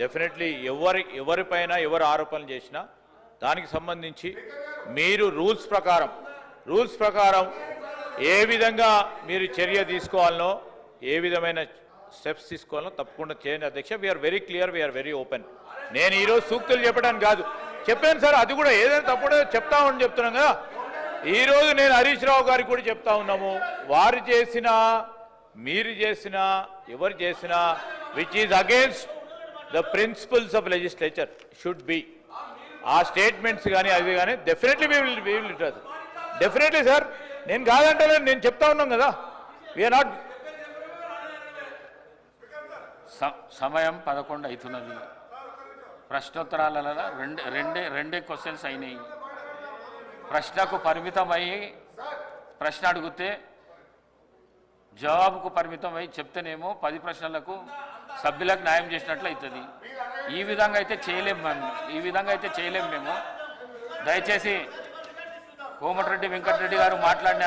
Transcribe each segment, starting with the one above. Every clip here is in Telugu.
డెఫినెట్లీ ఎవరి ఎవరిపైన ఎవరు ఆరోపణలు చేసినా దానికి సంబంధించి మీరు రూల్స్ ప్రకారం రూల్స్ ప్రకారం ఏ విధంగా మీరు చర్య తీసుకోవాలనో ఏ విధమైన స్టెప్స్ తీసుకోవాలనో తప్పకుండా చేయండి అధ్యక్ష. We are very clear we are very open నేను ఈరోజు సూక్తులు చెప్పడానికి కాదు. చెప్పాను సార్ అది కూడా ఏదైనా తప్పుడు చెప్తామని చెప్తున్నాం కదా. ఈరోజు నేను హరీష్ రావు గారికి కూడా చెప్తా ఉన్నాము. వారు చేసిన మీరు చేసిన ఎవరు చేసినా which is against the principles of legislature should be uh statements కానీ అది కానీ definitely we will we will definitely sir నేను కాదంటే నేను చెప్తా ఉన్నాం కదా. వీఆర్ నాట్ స- సమయం పదకొండు అవుతున్నది. ప్రశ్నోత్తరాల రెండు రెండే రెండే క్వశ్చన్స్ అయినాయి. ప్రశ్నకు పరిమితమై ప్రశ్న అడిగితే జవాబుకు పరిమితం చెప్తేనేమో పది ప్రశ్నలకు సభ్యులకు న్యాయం చేసినట్లు అవుతుంది. ఈ విధంగా అయితే చేయలేము మేము. ఈ విధంగా అయితే చేయలేము మేము. దయచేసి కోమటిరెడ్డి వెంకటరెడ్డి గారు మాట్లాడిన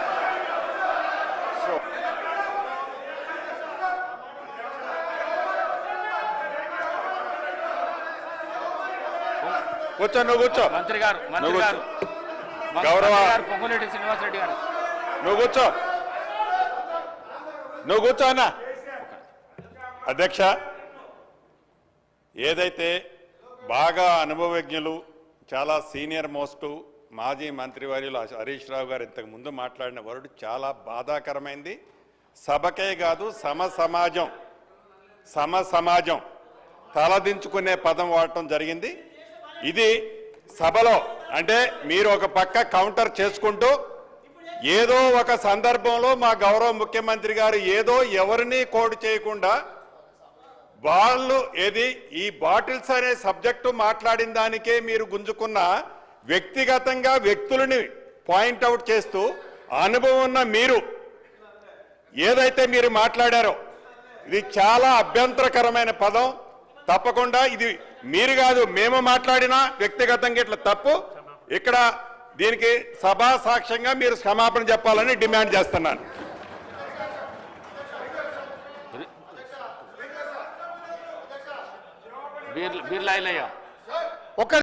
కూర్చో నువ్వు కూర్చో. మంత్రి గారు మంత్రి గారు. గౌరవ- గారు పొంగులేటి శ్రీనివాసరెడ్డి గారు. నువ్వు కూర్చో. నువ్వు కూర్చో అన్న. అధ్యక్ష ఏదైతే బాగా అనుభవజ్ఞులు చాలా సీనియర్ మోస్ట్ మాజీ మంత్రివర్యులు హరీష్ రావు గారు ఇంతకు ముందు మాట్లాడిన వరుడు చాలా బాధాకరమైంది. సభకే కాదు సమ సమాజం సమ సమాజం తలదించుకునే పదం వాడటం జరిగింది. ఇది సభలో అంటే మీరు ఒక పక్క కౌంటర్ చేసుకుంటూ ఏదో ఒక సందర్భంలో మా గౌరవ ముఖ్యమంత్రి గారు ఏదో ఎవరిని కోడ్ చేయకుండా వాళ్ళు ఏది ఈ బాటిల్స్ అనే సబ్జెక్టు మాట్లాడిన దానికే మీరు గుంజుకున్న వ్యక్తిగతంగా వ్యక్తులని పాయింట్అవుట్ చేస్తూ అనుభవం ఉన్న మీరు ఏదైతే మీరు మాట్లాడారో ఇది చాలా అభ్యంతరకరమైన పదం. తప్పకుండా ఇది మీరు కాదు మేము మాట్లాడినా వ్యక్తిగతంగా ఇట్లా తప్పు. ఇక్కడ దీనికి సభా సాక్ష్యంగా మీరు క్షమాపణ చెప్పాలని డిమాండ్ చేస్తున్నాను. ఒక